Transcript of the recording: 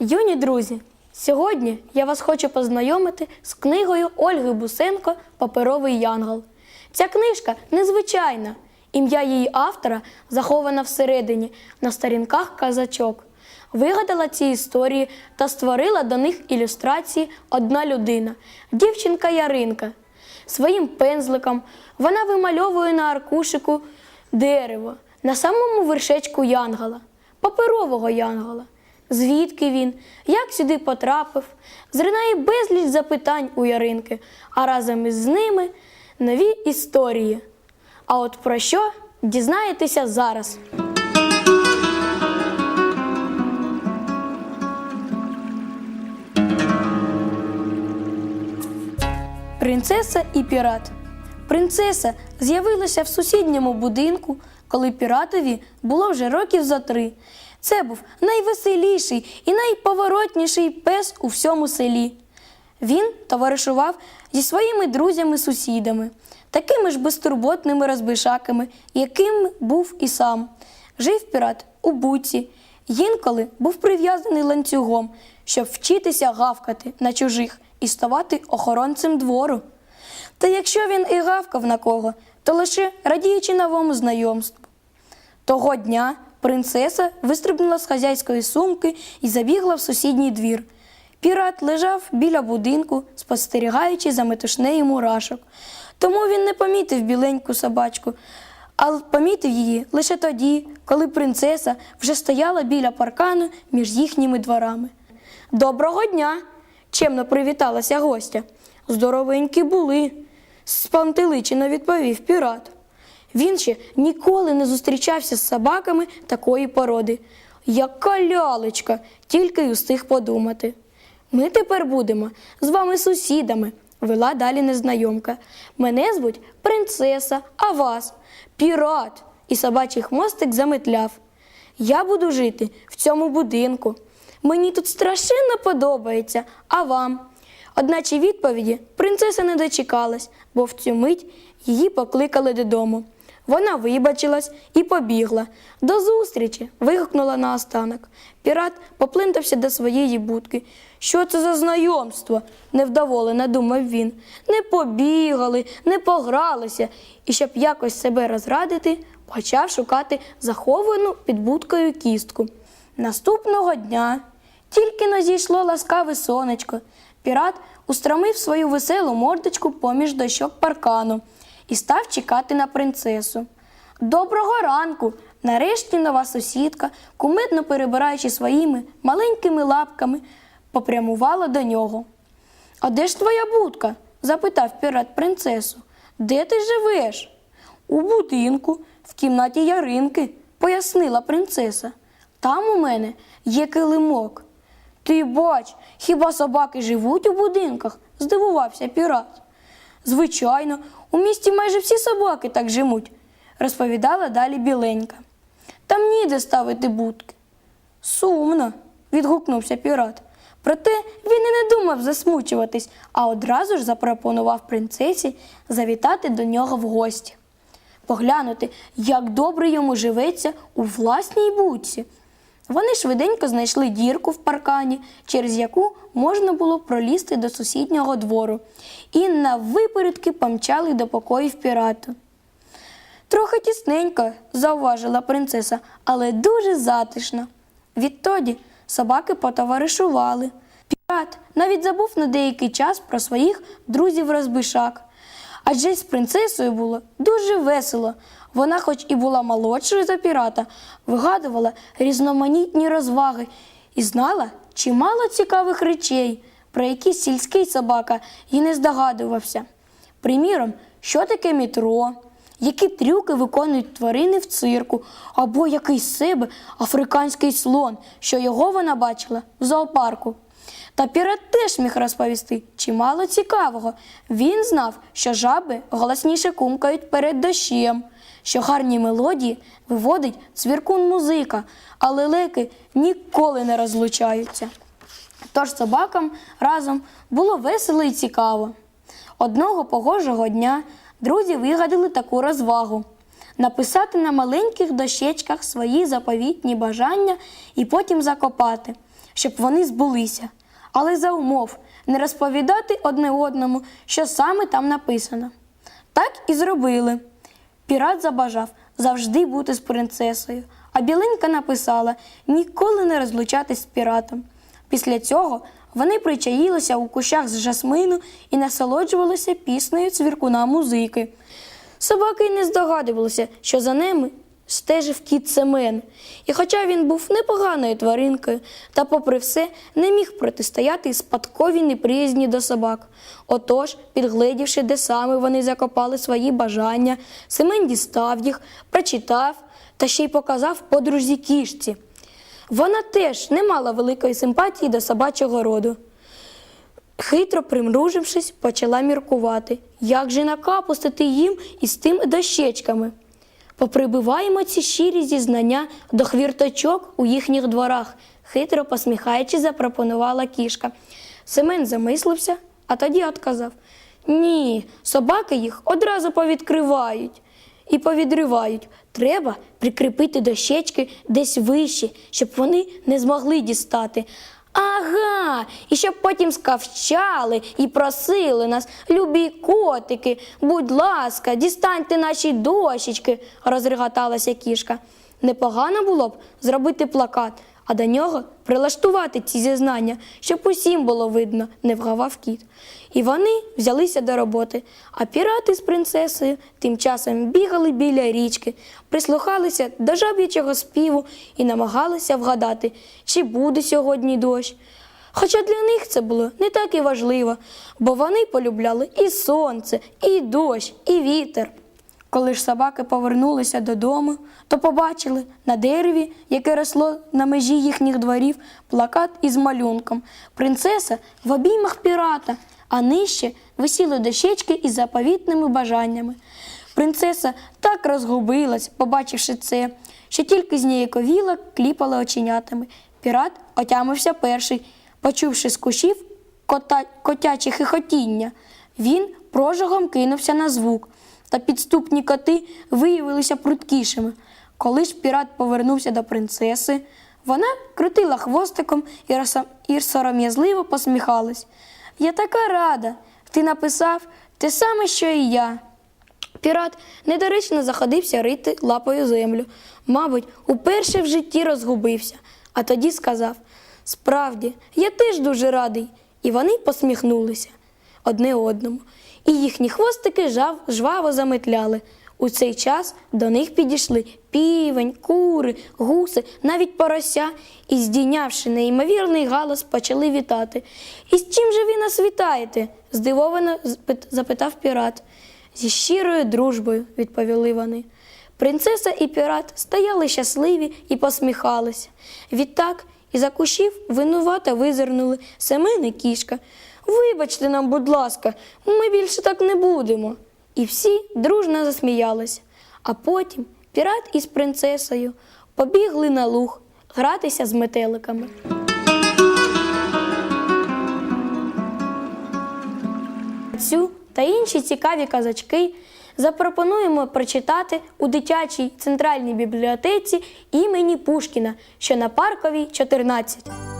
Юні друзі, сьогодні я вас хочу познайомити з книгою Ольги Бусенко Паперовий Янгол. Ця книжка незвичайна. Ім'я її автора захована всередині на сторінках казачок. Вигадала ці історії та створила до них ілюстрації одна людина дівчинка Яринка. Своїм пензликом вона вимальовує на аркушику дерево на самому вершечку янгола, паперового янгола. Звідки він, як сюди потрапив, зринає безліч запитань у Яринки, а разом із ними нові історії. А от про що дізнаєтеся зараз. Принцеса і пірат. Принцеса з'явилася в сусідньому будинку, коли піратові було вже років за три. Це був найвеселіший і найповоротніший пес у всьому селі. Він товаришував зі своїми друзями-сусідами, такими ж безтурботними розбишаками, яким був і сам. Жив пірат у буці, інколи був прив'язаний ланцюгом, щоб вчитися гавкати на чужих і ставати охоронцем двору. Та якщо він і гавкав на кого, то лише радіючи новому знайомству. Того дня принцеса вистрибнула з хазяйської сумки і забігла в сусідній двір. Пірат лежав біля будинку, спостерігаючи за метушнею мурашок. Тому він не помітив біленьку собачку, а помітив її лише тоді, коли принцеса вже стояла біля паркану між їхніми дворами. Доброго дня! чемно привіталася гостя. Здоровенькі були, спантеличено відповів пірат. Він ще ніколи не зустрічався з собаками такої породи. Яка лялечка, тільки й устиг подумати. Ми тепер будемо з вами сусідами, вела далі незнайомка. Мене звуть принцеса, а вас пірат. І собачий хвостик заметляв. Я буду жити в цьому будинку. Мені тут страшенно подобається, а вам? Одначе відповіді принцеса не дочекалась, бо в цю мить її покликали додому. Вона вибачилась і побігла. До зустрічі. вигукнула наостанок. Пірат поплентався до своєї будки. Що це за знайомство? невдоволено думав він. Не побігали, не погралися, і щоб якось себе розрадити, почав шукати заховану під будкою кістку. Наступного дня тільки но зійшло ласкаве сонечко. Пірат устромив свою веселу мордочку поміж дощок паркану і став чекати на принцесу. Доброго ранку! Нарешті нова сусідка, кумедно перебираючи своїми маленькими лапками, попрямувала до нього. А де ж твоя будка? запитав пірат принцесу. Де ти живеш? У будинку, в кімнаті Яринки, пояснила принцеса. Там у мене є килимок. Ти бач, хіба собаки живуть у будинках? здивувався пірат. Звичайно, у місті майже всі собаки так живуть, розповідала далі біленька. Там ніде ставити будки. Сумно, відгукнувся пірат. Проте він і не думав засмучуватись, а одразу ж запропонував принцесі завітати до нього в гості. Поглянути, як добре йому живеться у власній будці. Вони швиденько знайшли дірку в паркані, через яку можна було пролізти до сусіднього двору, і на випередки помчали до покоїв пірата. Трохи тісненько, зауважила принцеса, але дуже затишно. Відтоді собаки потоваришували. Пірат навіть забув на деякий час про своїх друзів-розбишак. Адже з принцесою було дуже весело. Вона, хоч і була молодшою за пірата, вигадувала різноманітні розваги і знала чимало цікавих речей, про які сільський собака і не здогадувався. Приміром, що таке метро, які трюки виконують тварини в цирку, або який себе африканський слон, що його вона бачила в зоопарку. Та пірат теж міг розповісти чимало цікавого. Він знав, що жаби голосніше кумкають перед дощем, що гарні мелодії виводить цвіркун музика, а лелеки ніколи не розлучаються. Тож собакам разом було весело і цікаво. Одного погожого дня друзі вигадали таку розвагу написати на маленьких дощечках свої заповітні бажання і потім закопати, щоб вони збулися, але за умов не розповідати одне одному, що саме там написано. Так і зробили. Пірат забажав завжди бути з принцесою, а біленька написала ніколи не розлучатись з піратом. Після цього вони причаїлися у кущах з жасмину і насолоджувалися піснею цвіркуна музики. Собаки й не здогадувалися, що за ними стежив кіт Семен. І хоча він був непоганою тваринкою, та, попри все, не міг протистояти спадковій неприязні до собак. Отож, підгледівши, де саме вони закопали свої бажання, Семен дістав їх, прочитав та ще й показав подружі кішці. Вона теж не мала великої симпатії до собачого роду. Хитро примружившись, почала міркувати, як же накапустити їм із тим дощечками. Поприбиваємо ці щирі зізнання до хвірточок у їхніх дворах, хитро посміхаючи, запропонувала кішка. Семен замислився, а тоді отказав: Ні, собаки їх одразу повідкривають і повідривають. Треба прикріпити дощечки десь вище, щоб вони не змогли дістати. Ага, і щоб потім скавчали і просили нас, любі котики, будь ласка, дістаньте наші дощечки, розреготалася кішка. Непогано було б зробити плакат, а до нього прилаштувати ці зізнання, щоб усім було видно, не вгавав кіт. І вони взялися до роботи, а пірати з принцесою тим часом бігали біля річки, прислухалися до жаб'ячого співу і намагалися вгадати, чи буде сьогодні дощ. Хоча для них це було не так і важливо, бо вони полюбляли і сонце, і дощ, і вітер. Коли ж собаки повернулися додому, то побачили на дереві, яке росло на межі їхніх дворів, плакат із малюнком Принцеса в обіймах пірата, а нижче висіли дощечки із заповітними бажаннями. Принцеса так розгубилась, побачивши це, що тільки зніяковіла, кліпала оченятами. Пірат отямився перший, почувши з кущів кота... котяче хихотіння. Він прожогом кинувся на звук, та підступні коти виявилися пруткішими. Коли ж пірат повернувся до принцеси, вона крутила хвостиком і, сором'язливо посміхалась. Я така рада. Ти написав те саме, що і я. Пірат недоречно заходився рити лапою землю. Мабуть, уперше в житті розгубився, а тоді сказав: Справді, я теж дуже радий. І вони посміхнулися одне одному, і їхні хвостики жав, жваво заметляли. У цей час до них підійшли півень, кури, гуси, навіть порося, і, здійнявши неймовірний галас, почали вітати. І з чим же ви нас вітаєте? здивовано запитав пірат. Зі щирою дружбою, відповіли вони. Принцеса і пірат стояли щасливі і посміхалися. Відтак із-за кущів винувато визирнули Семен і кішка. Вибачте нам, будь ласка, ми більше так не будемо. І всі дружно засміялися. А потім пірат із принцесою побігли на луг гратися з метеликами. Цю та інші цікаві казачки запропонуємо прочитати у дитячій центральній бібліотеці імені Пушкіна, що на Парковій 14.